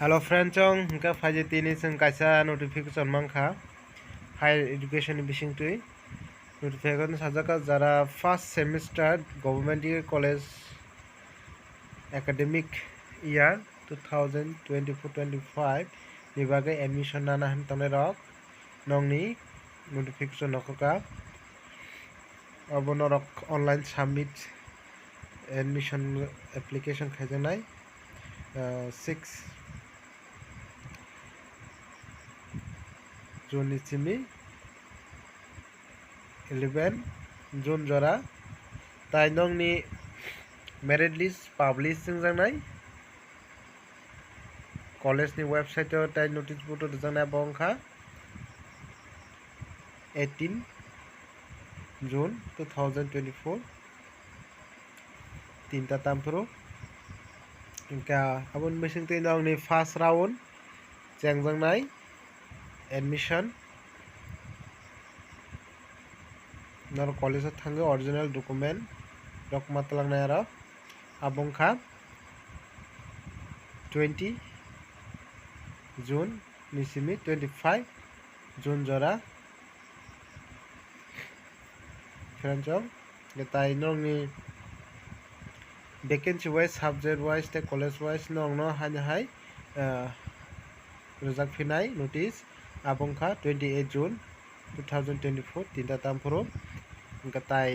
hello friends चंग उनका फाजे तीन चंग कैसा नोटिफिकेशन मंखा हायर एडुकेशन बिशिंग टू नोटिफिकेशन सजाका जरा first semester government college academic year two thousand twenty four twenty five বিভাগে এডমিশন নানা হেন তনে রক নংনি নোটিফিকেশন নককা অবন রক অনলাইন সাবমিট এডমিশন অ্যাপ্লিকেশন খেজে নাই সিক্স জোনি চিমি ইলেভেন জুন জরা তাই নংনি মেরিট লিস্ট পাब्लिश जोंजांनाय কলেজनि वेबसाइटआव তাই नटिस बोर्ड जोंना बंखा 18 জুন 2024 তিনটা তামপুরো ఇంకా అవన్ మిషన్ తిన్నాం నీ ఫాస్ట్ రావున్ చెంగజంగ్ నాయ్ অ্যাডমিশন ನಾನು ಕಾಲೇಜಲ್ಲಿ ಹಂಗೆ ಒರಿಜಿನಲ್ ಡಾಕ್ಯುಮೆಂಟ್ ರೊಕ್ಕ ಮಾತಲಾಗ ಯಾರ ಅಬಂಖಾ ಟ್ವೆಂಟಿ ಜೂನ್ ನಿಸಿಮಿ ಟ್ವೆಂಟಿ ಫೈವ್ জুন জরা ফ্রেঞ্চম তাই নংনি ভেকেন্সি ওয়াইজ সাবজেক্ট ওয়াইজ তে কলেজ ওয়াইজ নং হাই হাই রোজাক ফিনাই নোটিস 아봉카 28준2024 তিনটা তাম ফরম তাই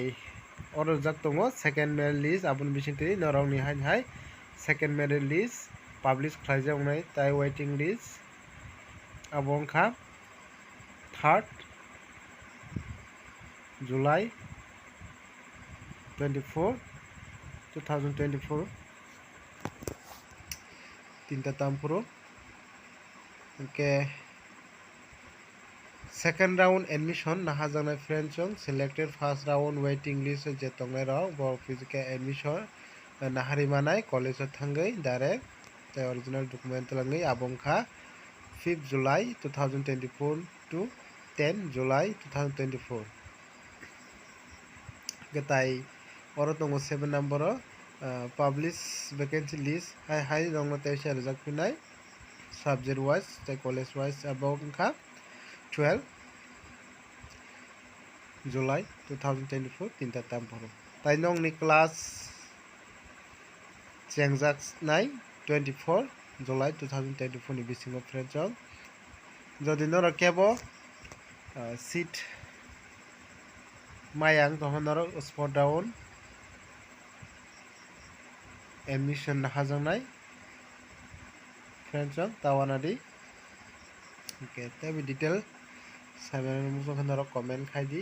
অর্ডার যাক দङ সেকেন্ড মেরিট লিস্ট আবুন বিসিংটি নরাवनि हाय हाय সেকেন্ড মেরিট লিস্ট পাবলিশ খাलायजावनाय তাই ওয়েটিং লিস্ট আবংখা third July twenty four two thousand twenty four তিনটা তাম পুরো okay second round admission nahajanai franchon selected first round waiting list je tongnai rok bo physical admission nahari manai college o thangai direct the original document langai abong kha 5th july 2024 to 10 july 2024 getai oro tongo 7 number o publish vacancy list hai hai rongno teisha rejak pinai subject wise the college wise abong kha 12 July two thousand twenty four तिन तारिख भरो তাই নং নি class চেংজাক নাই twenty four July two thousand twenty ফ'ৰनि বিচিঙ ফ্ৰেঞ্চক যদি নৰকেব সিট মায়াং তখন নরক স্পট ডাউন এডমিশন হাজাংনাই ফ্রেঞ্চক তাওয়ানাদি ओके तब डिटेल साइबर मुझे कमेंट खाई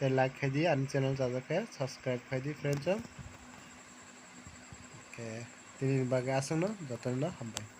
तो लाइक खाई दी और चैनल चाचा के सब्सक्राइब खाई दी फ्रेंड्स ओके तीन बागे आसो ना जतन ना हम भाई